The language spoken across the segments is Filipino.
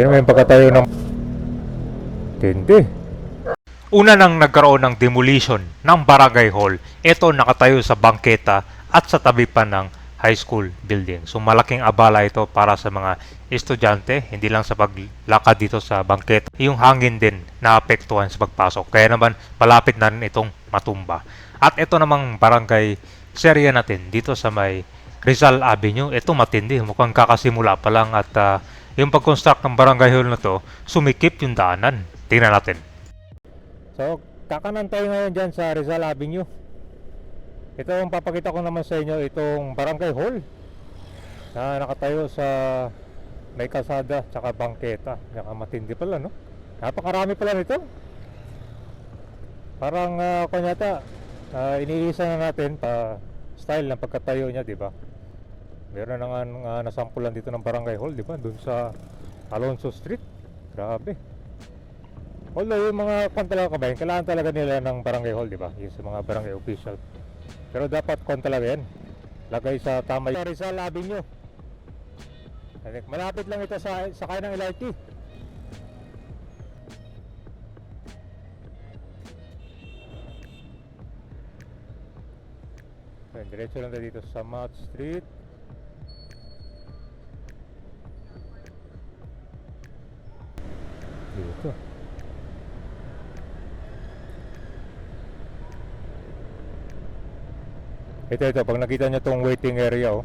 Tingnan mo yung pagkatayo ng... Tindi. Una nang nagkaroon ng demolition ng barangay hall, ito nakatayo sa bangketa at sa tabi pa ng high school building. So malaking abala ito para sa mga estudyante, hindi lang sa paglakad dito sa bangketa. Yung hangin din naapektuhan sa pagpasok. Kaya naman malapit na rin itong matumba. At ito namang barangay serya natin dito sa may Rizal Avenue. Ito matindi, mukhang kakasimula pa lang at ah, yung pag-construct ng barangay hall na to, sumikip yung daanan. Tingnan natin. So, kakanan tayo ngayon dyan sa Rizal Avenue. Ito ang papakita ko naman sa inyo, itong barangay hall na nakatayo sa may kalsada tsaka bangketa. Tsaka matindi pala, no? Napakarami pala nito. Parang, uh, kunyata, uh, iniisa na natin pa style ng pagkatayo niya, di ba? Meron na nga nga nasampulan dito ng barangay hall, di ba? Doon sa Alonso Street. Grabe. Although yung mga kwan talaga kabayan, kailangan talaga nila ng barangay hall, di ba? Yung sa mga barangay official. Pero dapat kwan talaga yan. Lagay sa tama yung Rizal Avenue. Malapit lang ito sa sakay ng LRT. Diretso lang dito sa Mount Street. Dito. Ito, ito. Pag nakita nyo tong waiting area, oh.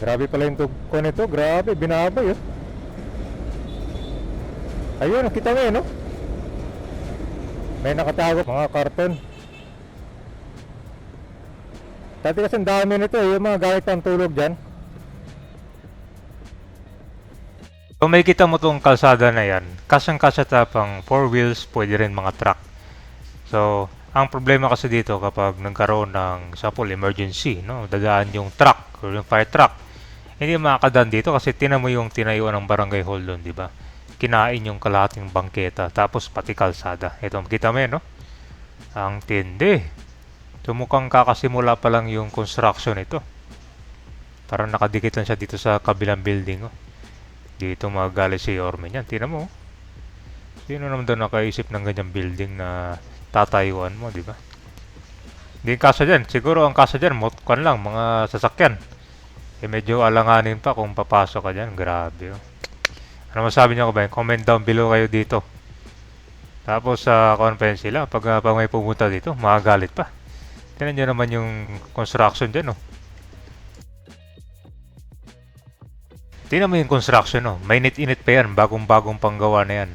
Grabe pala yung tugko nito. Grabe, binabay, oh. Ayun, nakita mo yun, no? May nakatago, mga karton. Dati kasi dami nito, eh, yung mga gamit pang tulog dyan. Kung may kita mo tong kalsada na yan, kasyang-kasya tapang 4 wheels, pwede rin mga truck. So, ang problema kasi dito kapag nagkaroon ng sample emergency, no, dadaan yung truck or yung fire truck, hindi makakadaan dito kasi tinan mo yung tinayuan ng barangay hall doon, di ba? Kinain yung kalahating bangketa, tapos pati kalsada. Ito, kita mo yan, no? Ang tindi. So, mukhang kakasimula pa lang yung construction ito. Parang nakadikit lang siya dito sa kabilang building, oh. Dito magagali si Orme niyan. Tingnan mo. oh. Sino naman daw nakaisip ng ganyang building na tatayuan mo, di ba? Hindi kasa dyan. Siguro ang kasa dyan, motkan lang, mga sasakyan. Eh medyo alanganin pa kung papasok ka dyan. Grabe, oh. Ano masabi niyo ko ba? Comment down below kayo dito. Tapos sa uh, conference sila, pag, uh, pag may pumunta dito, makagalit pa. Tingnan nyo naman yung construction dyan, oh. Tingnan mo yung construction, no? Mainit-init pa yan. Bagong-bagong panggawa na yan.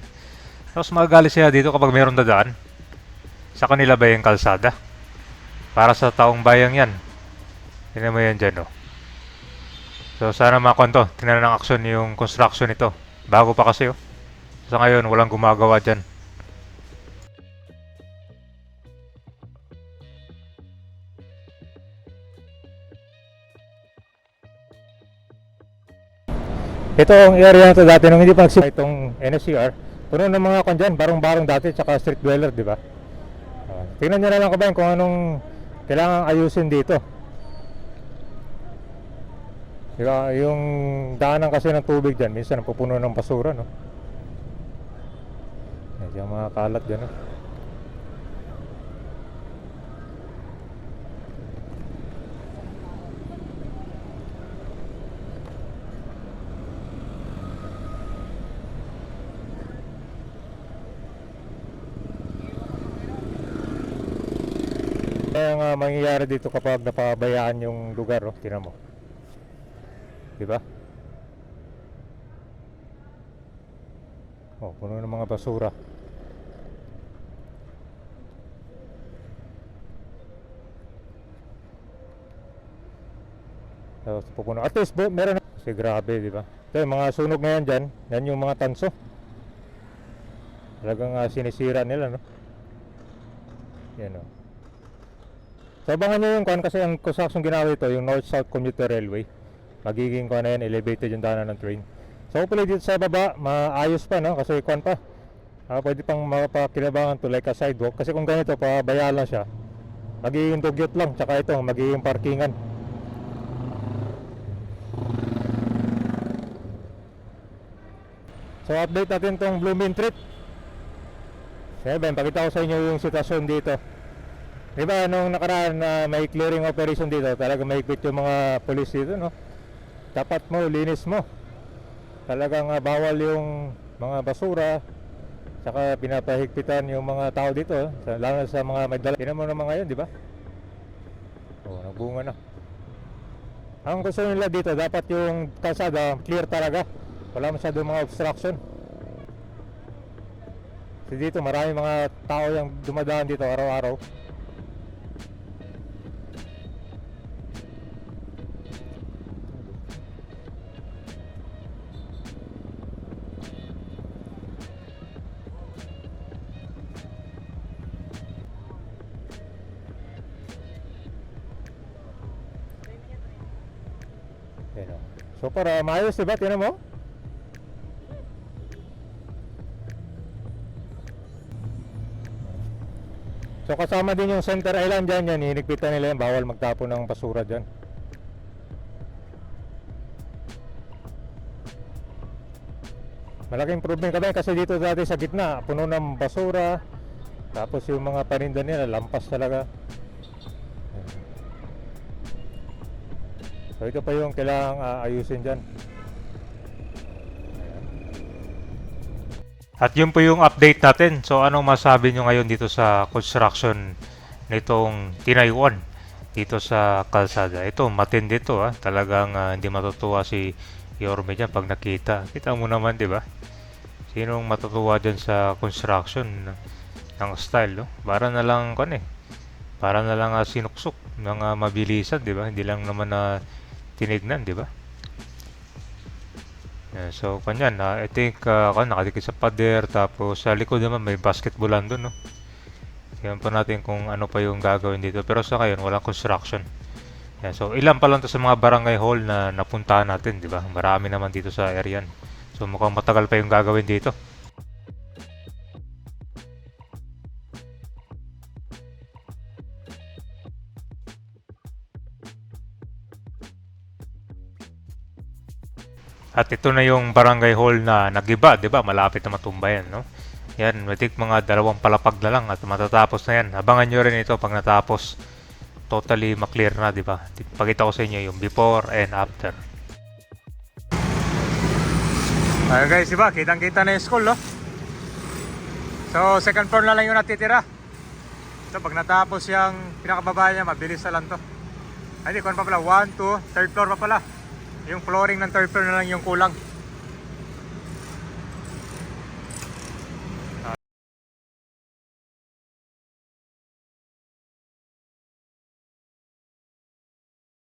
Tapos magagali sila dito kapag mayroong dadaan. Sa kanila ba yung kalsada? Para sa taong bayang yan. Tingnan mo yan dyan, no? So, sana makonto. Tingnan ng action yung construction nito. Bago pa kasi, oh. Sa ngayon, walang gumagawa dyan. Ito ang area na to dati nung hindi pa nagsimula itong NSCR. Puno ng mga dyan, barong-barong dati, tsaka street dweller, di ba? Ah, tingnan nyo na lang kabayan kung anong kailangan ayusin dito. Di ba? Yung daanan kasi ng tubig dyan, minsan napupuno ng basura, no? Medyo mga kalat dyan, no? Kaya nga mangyayari dito kapag napabayaan yung lugar, oh. Tingnan mo. Di ba? Oh, puno ng mga basura. Tapos pupuno. At least, bu- meron na. Kasi grabe, di ba? Ito, yung mga sunog na yan dyan. Yan yung mga tanso. Talagang uh, sinisira nila, no? Yan, oh. So abangan nyo yung kwan kasi ang construction ginawa ito, yung North-South Commuter Railway. Magiging kwan na yan, elevated yung daanan ng train. So hopefully dito sa baba, maayos pa no? Kasi kwan pa. Ah, pwede pang mapakinabangan to like a sidewalk. Kasi kung ganito, pabaya lang siya. Magiging dugyot lang, tsaka ito, magiging parkingan. So update natin tong Blooming Trip. Seven, pakita ko sa inyo yung sitwasyon dito. Di ba nung nakaraan na may clearing operation dito, talaga may quit yung mga police dito, no? Tapat mo, linis mo. Talagang ah, bawal yung mga basura, saka pinapahigpitan yung mga tao dito, eh. Lalo sa mga may dala. Tinan mo naman ngayon, di ba? Oh, nagbunga na. Ang gusto nila dito, dapat yung kalsada clear talaga. Wala masyadong mga obstruction. Kasi dito marami mga tao yung dumadaan dito araw-araw. Yan o. So para maayos diba? Tinan mo. So kasama din yung center island dyan yan. Hinigpitan nila yan. Bawal magtapon ng basura dyan. Malaking improvement kami kasi dito dati sa gitna, puno ng basura. Tapos yung mga paninda nila, lampas talaga. So ito pa yung kailangang ayusin dyan. At yun po yung update natin. So anong masabi nyo ngayon dito sa construction nitong tinayuan dito sa kalsada? Ito, matindi to ah. Talagang ah, hindi matutuwa si Yorme dyan pag nakita. Kita mo naman, di ba? Sinong matutuwa dyan sa construction ng, style, no? Para na lang, kan eh. Para na lang ah, sinuksok ng ah, mabilisan, di ba? Hindi lang naman na tinignan, di ba? Yeah, so kanyan, ah, I think uh, kan nakadikit sa pader tapos sa likod naman may basketballan doon, no. Tingnan pa natin kung ano pa yung gagawin dito. Pero sa ngayon, walang construction. Yeah, so ilan pa lang to sa mga barangay hall na napuntahan natin, di ba? Marami naman dito sa area. So mukhang matagal pa yung gagawin dito. At ito na yung barangay hall na nagiba, 'di ba? Malapit na matumba yan, no? Yan, matik mga dalawang palapag na lang at matatapos na yan. Abangan nyo rin ito pag natapos. Totally maklear na, di ba? Pakita ko sa inyo yung before and after. Ayun guys, di ba? Kitang-kita na yung school, no? So, second floor na lang yung natitira. So, pag natapos yung pinakababa niya, mabilis na lang to. Ay, di, kung pa pala, 1, 2, third floor pa pala. Yung flooring ng third floor na lang yung kulang.